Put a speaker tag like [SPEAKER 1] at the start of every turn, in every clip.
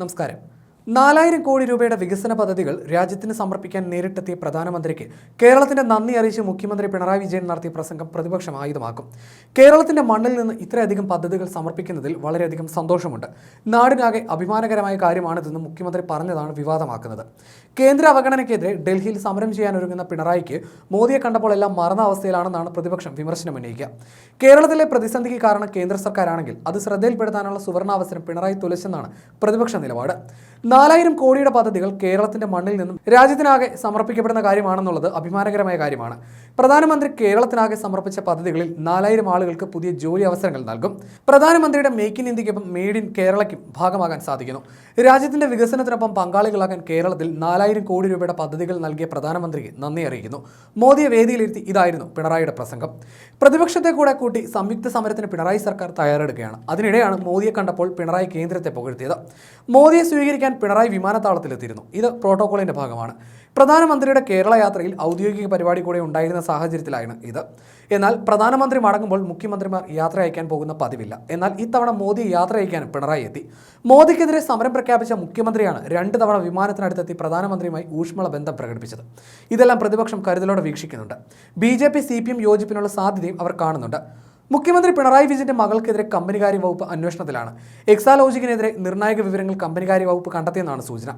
[SPEAKER 1] നമസ്കാരം. നാലായിരം കോടി രൂപയുടെ വികസന പദ്ധതികൾ രാജ്യത്തിന് സമർപ്പിക്കാൻ നേരിട്ടെത്തിയ പ്രധാനമന്ത്രിക്ക് കേരളത്തിന്റെ നന്ദി അറിയിച്ച് മുഖ്യമന്ത്രി പിണറായി വിജയൻ നടത്തിയ പ്രസംഗം പ്രതിപക്ഷം ആയുധമാക്കും. കേരളത്തിന്റെ മണ്ണിൽ നിന്ന് ഇത്രയധികം പദ്ധതികൾ സമർപ്പിക്കുന്നതിൽ വളരെയധികം സന്തോഷമുണ്ട്. നാടിനാകെ അഭിമാനകരമായ കാര്യമാണിതെന്ന് മുഖ്യമന്ത്രി പറഞ്ഞതാണ് വിവാദമാക്കുന്നത്. കേന്ദ്ര അവഗണനയ്ക്കെതിരെ ഡൽഹിയിൽ സമരം ചെയ്യാൻ ഒരുങ്ങുന്ന പിണറായിക്ക് മോദിയെ കണ്ടപ്പോൾ എല്ലാം മറന്ന അവസ്ഥയിലാണെന്നാണ് പ്രതിപക്ഷം വിമർശനം ഉന്നയിക്കുക. കേരളത്തിലെ പ്രതിസന്ധിക്ക് കാരണം കേന്ദ്ര സർക്കാരാണെങ്കിൽ അത് ശ്രദ്ധയിൽപ്പെടുത്താനുള്ള സുവർണാവസരം പിണറായി തുലച്ചെന്നാണ് പ്രതിപക്ഷ നിലപാട്. നാലായിരം കോടിയുടെ പദ്ധതികൾ കേരളത്തിന്റെ മണ്ണിൽ നിന്നും രാജ്യത്തിനാകെ സമർപ്പിക്കപ്പെടുന്ന കാര്യമാണെന്നുള്ളത് അഭിമാനകരമായ കാര്യമാണ്. പ്രധാനമന്ത്രി കേരളത്തിനാകെ സമർപ്പിച്ച പദ്ധതികളിൽ നാലായിരം ആളുകൾക്ക് പുതിയ ജോലി അവസരങ്ങൾ നൽകും. പ്രധാനമന്ത്രിയുടെ മേക്ക് ഇൻ ഇന്ത്യക്കൊപ്പം മെയ്ഡ് ഇൻ കേരളയ്ക്കും ഭാഗമാകാൻ സാധിക്കുന്നു. രാജ്യത്തിന്റെ വികസനത്തിനൊപ്പം പങ്കാളികളാകാൻ കേരളത്തിൽ നാലായിരം കോടി രൂപയുടെ പദ്ധതികൾ നൽകിയ പ്രധാനമന്ത്രിക്ക് നന്ദി അറിയിക്കുന്നു. മോദിയെ വേദിയിലിരുത്തി ഇതായിരുന്നു പിണറായിയുടെ പ്രസംഗം. പ്രതിപക്ഷത്തെ കൂടെ കൂട്ടി സംയുക്ത സമരത്തിന് പിണറായി സർക്കാർ തയ്യാറെടുക്കുകയാണ്. അതിനിടെയാണ് മോദിയെ കണ്ടപ്പോൾ പിണറായി കേന്ദ്രത്തെ പുകഴ്ത്തിയത്. മോദിയെ സ്വീകരിക്കാൻ പിണറായി വിമാനത്താവളത്തിലെത്തിയിരുന്നു. ഇത് പ്രോട്ടോകോളിന്റെ ഭാഗമാണ്. പ്രധാനമന്ത്രിയുടെ കേരള യാത്രയിൽ ഔദ്യോഗിക പരിപാടി കൂടെ ഉണ്ടായിരുന്ന സാഹചര്യത്തിലാണ് ഇത്. എന്നാൽ പ്രധാനമന്ത്രി മടങ്ങുമ്പോൾ മുഖ്യമന്ത്രിമാർ യാത്ര അയക്കാൻ പോകുന്ന പതിവില്ല. എന്നാൽ ഇത്തവണ മോദി യാത്ര അയക്കാനും പിണറായി എത്തി. മോദിക്കെതിരെ സമരം പ്രഖ്യാപിച്ച മുഖ്യമന്ത്രിയാണ് രണ്ട് തവണ വിമാനത്തിനടുത്തെത്തി പ്രധാനമന്ത്രിയുമായി ഊഷ്മള ബന്ധം പ്രകടിപ്പിച്ചത്. ഇതെല്ലാം പ്രതിപക്ഷം കരുതലോടെ വീക്ഷിക്കുന്നുണ്ട്. B J P C P M യോജിപ്പിനുള്ള സാധ്യതയും അവർ കാണുന്നുണ്ട്. മുഖ്യമന്ത്രി പിണറായി വിജയന്റെ മകൾക്കെതിരെ കമ്പനികാര്യ വകുപ്പ് അന്വേഷണത്തിലാണ്. എക്സാലോജിക്കിനെതിരെ നിർണായക വിവരങ്ങൾ കമ്പനികാര്യ വകുപ്പ് കണ്ടെത്തിയെന്നാണ് സൂചന.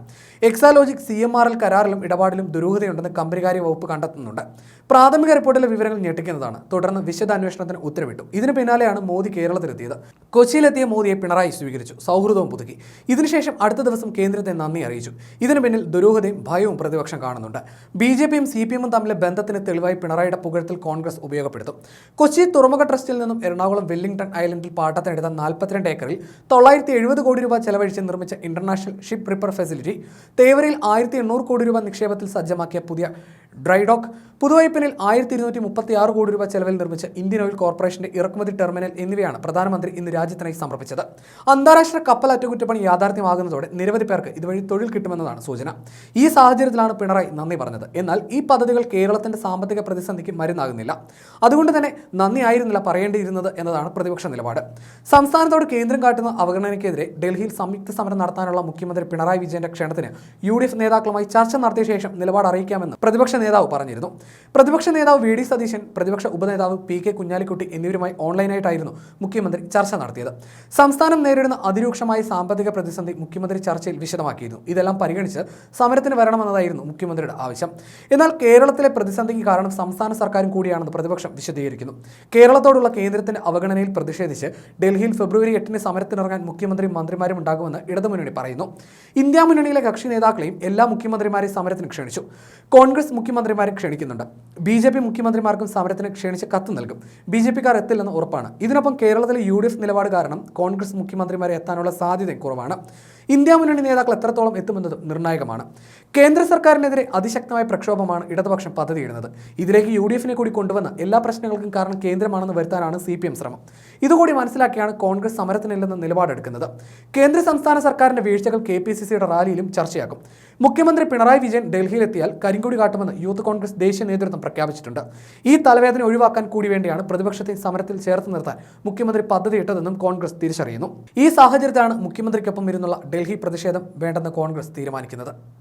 [SPEAKER 1] Exalogic C M R L കരാറിലും ഇടപാടിലും ദുരൂഹതയുണ്ടെന്ന് കമ്പനികാര്യ വകുപ്പ് കണ്ടെത്തുന്നുണ്ട്. പ്രാഥമിക റിപ്പോർട്ടിലെ വിവരങ്ങൾ ഞെട്ടിക്കുന്നതാണ്. തുടർന്ന് വിശദാന്വേഷണത്തിന് ഉത്തരവിട്ടു. ഇതിന് പിന്നാലെയാണ് മോദി കേരളത്തിലെത്തിയത്. കൊച്ചിയിലെത്തിയ മോദിയെ പിണറായി സ്വീകരിച്ചു. സൗഹൃദവും പുതുക്കി. ഇതിനുശേഷം അടുത്ത ദിവസം കേന്ദ്രത്തെ നന്ദി അറിയിച്ചു. ഇതിനു പിന്നിൽ ദുരൂഹതയും ഭയവും പ്രതിപക്ഷം കാണുന്നുണ്ട്. ബി ജെ പിയും സി പി എമ്മും തമ്മിലെ ബന്ധത്തിന് തെളിവായി പിണറായിയുടെ പുകഴ്ത്തിൽ കോൺഗ്രസ് ഉപയോഗപ്പെടുത്തും. കൊച്ചി തുറമുഖ ട്രസ്റ്റിൽ നിന്നും എറണാകുളം വെല്ലിംഗ്ടൺ ഐലൻഡിൽ പാട്ടത്തിനെടുത്ത നാൽപ്പത്തിരണ്ട് ഏക്കറിൽ തൊള്ളായിരത്തി എഴുപത് കോടി രൂപ ചെലവഴിച്ച് നിർമ്മിച്ച ഇന്റർനാഷണൽ ഷിപ്പ് റിപ്പർ ഫെസിലിറ്റി തേവരയിൽ ആയിരത്തി എണ്ണൂറ് കോടി രൂപ നിക്ഷേപത്തിൽ സജ്ജമാക്കിയ പുതിയ ഡ്രൈഡോക്ക് പുതുവൈപ്പിനിൽ ആയിരത്തി ഇരുന്നൂറ്റി മുപ്പത്തി ആറ് കോടി രൂപ ചെലവിൽ നിർമ്മിച്ച ഇന്ത്യൻ ഓയിൽ കോർപ്പറേഷന്റെ ഇറക്കുമതി ടെർമിനൽ എന്നിവയാണ് പ്രധാനമന്ത്രി ഇന്ന് രാജ്യത്തിനായി സമർപ്പിച്ചത്. അന്താരാഷ്ട്ര കപ്പൽ അറ്റകുറ്റപ്പണി യാഥാർത്ഥ്യമാകുന്നതോടെ നിരവധി പേർക്ക് ഇതുവഴി തൊഴിൽ കിട്ടുമെന്നതാണ് സൂചന. ഈ സാഹചര്യത്തിലാണ് പിണറായി നന്ദി പറഞ്ഞത്. എന്നാൽ ഈ പദ്ധതികൾ കേരളത്തിന്റെ സാമ്പത്തിക പ്രതിസന്ധിക്ക് മരുന്നാകുന്നില്ല. അതുകൊണ്ട് തന്നെ നന്ദി ആയിരുന്നില്ല പറയേണ്ടിയിരുന്നത് എന്നതാണ് പ്രതിപക്ഷ നിലപാട്. സംസ്ഥാനത്തോട് കേന്ദ്രം കാട്ടുന്ന അവഗണനയ്ക്കെതിരെ ഡൽഹിയിൽ സംയുക്ത സമരം നടത്താനുള്ള മുഖ്യമന്ത്രി പിണറായി വിജയന്റെ ക്ഷണത്തിന് യു നേതാക്കളുമായി ചർച്ച നടത്തിയ ശേഷം നിലപാട് അറിയിക്കാമെന്ന് പ്രതിപക്ഷ നേതാവ് പറഞ്ഞിരുന്നു. പ്രതിപക്ഷ നേതാവ് വി ഡി സതീശൻ പ്രതിപക്ഷ ഉപനേതാവ് പി കെ കുഞ്ഞാലിക്കുട്ടി എന്നിവരുമായി ഓൺലൈനായിട്ടായിരുന്നു മുഖ്യമന്ത്രി ചർച്ച നടത്തിയത്. സംസ്ഥാനം നേരിടുന്ന അതിരൂക്ഷമായ സാമ്പത്തിക പ്രതിസന്ധി മുഖ്യമന്ത്രി ചർച്ചയിൽ വിശദമാക്കിയിരുന്നു. ഇതെല്ലാം പരിഗണിച്ച് സമരത്തിന് വരണമെന്നതായിരുന്നു മുഖ്യമന്ത്രിയുടെ ആവശ്യം. എന്നാൽ കേരളത്തിലെ പ്രതിസന്ധിക്ക് കാരണം സംസ്ഥാന സർക്കാരും കൂടിയാണെന്ന് പ്രതിപക്ഷം വിശദീകരിക്കുന്നു. കേരളത്തോടുള്ള കേന്ദ്രത്തിന്റെ അവഗണനയിൽ പ്രതിഷേധിച്ച് ഡൽഹിയിൽ ഫെബ്രുവരി എട്ടിന് സമരത്തിനിറങ്ങാൻ മുഖ്യമന്ത്രി മന്ത്രിമാരും ഉണ്ടാകുമെന്ന് ഇടതുമുന്നണി പറയുന്നു. ഇന്ത്യ മുന്നണിയിലെ കക്ഷി നേതാക്കളെയും എല്ലാ മുഖ്യമന്ത്രിമാരെയും സമരത്തിന് ക്ഷണിച്ചു. കോൺഗ്രസ് മുഖ്യമന്ത്രിമാരെ ക്ഷണിക്കുന്നുണ്ട്. 감사합니다. ബി ജെ പി മുഖ്യമന്ത്രിമാർക്കും സമരത്തിന് ക്ഷണിച്ച് കത്ത് നൽകും. ബി ജെ പിക്കാർ എത്തില്ലെന്ന് ഉറപ്പാണ്. ഇതിനൊപ്പം കേരളത്തിലെ യു ഡി എഫ് നിലപാട് കാരണം കോൺഗ്രസ് മുഖ്യമന്ത്രിമാരെ എത്താനുള്ള സാധ്യത കുറവാണ്. ഇന്ത്യ മുന്നണി നേതാക്കൾ എത്രത്തോളം എത്തുമെന്നതും നിർണായകമാണ്. കേന്ദ്ര സർക്കാരിനെതിരെ അതിശക്തമായ പ്രക്ഷോഭമാണ് ഇടതുപക്ഷം പദ്ധതിയിടുന്നത്. ഇതിലേക്ക് യു ഡി എഫിനെ കൂടി കൊണ്ടുവന്ന് എല്ലാ പ്രശ്നങ്ങൾക്കും കാരണം കേന്ദ്രമാണെന്ന് വരുത്താനാണ് സി പി എം ശ്രമം. ഇതുകൂടി മനസ്സിലാക്കിയാണ് കോൺഗ്രസ് സമരത്തിനില്ലെന്ന് നിലപാടെടുക്കുന്നത്. കേന്ദ്ര സംസ്ഥാന സർക്കാരിന്റെ വീഴ്ചകൾ കെ പി സി സിയുടെ റാലിയിലും ചർച്ചയാക്കും മുഖ്യമന്ത്രി പിണറായി വിജയൻ ഡൽഹിയിലെത്തിയാൽ കരിങ്കൊടി കാട്ടുമെന്ന് യൂത്ത് കോൺഗ്രസ് ദേശീയ നേതൃത്വം പ്രഖ്യാപിച്ചിട്ടുണ്ട്. ഈ തലവേദന ഒഴിവാക്കാൻ കൂടി വേണ്ടിയാണ് പ്രതിപക്ഷത്തെ സമരത്തിൽ ചേർത്ത് നിർത്താൻ മുഖ്യമന്ത്രി പദ്ധതി ഇട്ടതെന്നും കോൺഗ്രസ് തിരിച്ചറിയുന്നു. ഈ സാഹചര്യത്തിലാണ് മുഖ്യമന്ത്രിക്കൊപ്പം ഇരുന്നുള്ള ഡൽഹി പ്രതിഷേധം വേണ്ടെന്ന് കോൺഗ്രസ് തീരുമാനിക്കുന്നത്.